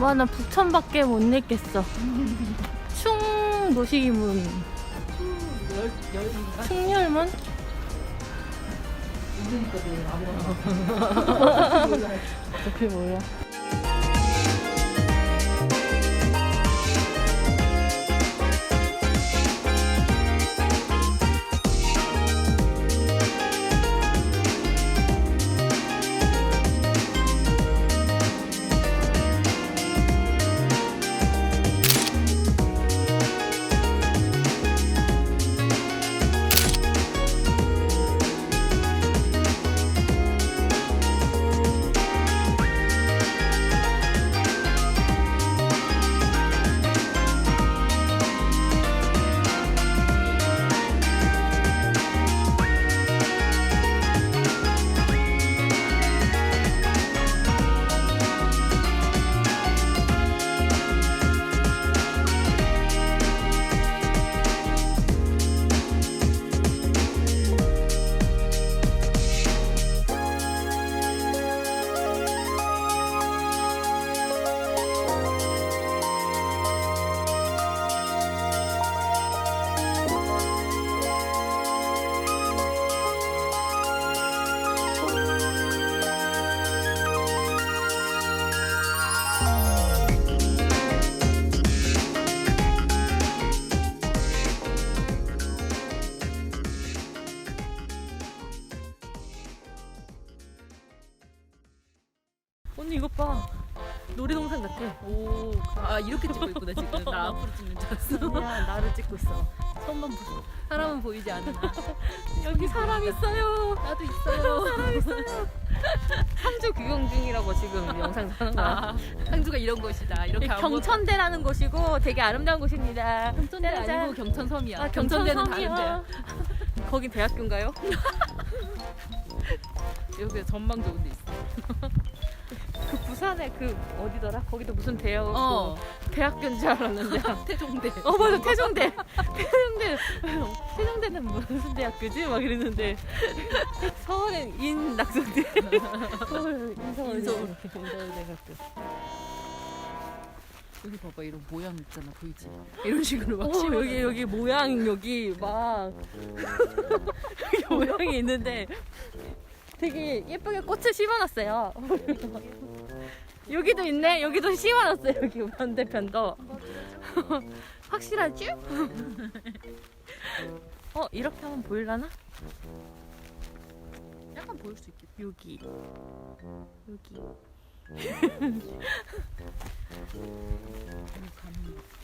와, 나 북천밖에 못 내겠어. 충 노시기문. 열, 열인가? 충렬문? 어차피 몰라. 언니 이것 봐. 놀이동산 같아. 오, 아 이렇게 찍고 있구나 지금. 나 앞으로 찍는 줄 알았어. 야, 나를 찍고 있어. 손만 보고. 사람은 보이지 않으나 여기 사람 있어요. 나도 있어요. 상주 구경 중이라고 지금 영상 사는 거야. 아, 상주가 이런 곳이다. 이렇게 경천대라는 곳이고 되게 아름다운 곳입니다. 경천대 짜잔. 아니고 경천섬이야. 아, 경천대는. 다른데. 거긴 대학교인가요? 여기 전망 좋은 데 있어. 그 부산에 그 어디더라? 거기도 무슨 대학 어, 대학교인 줄 알았는데. 태종대. 어 맞아 태종대. 태종대. 태종대는 무슨 대학교지? 막 이랬는데 서울엔 인낙성대. 서울 인서울 인서울. 인서울대학교. 여기 봐봐 이런 모양 있잖아 보이지? 이런 식으로 막 어. 여기 여기 모양 여기 막 여기 모양이 있는데 되게 예쁘게 꽃을 심어놨어요. 여기도 있네. 여기도 심어놨어요. 여기 반대편도 확실하지? 어 이렇게 하면 보일라나? 약간 보일 수 있겠다. 여기 여기.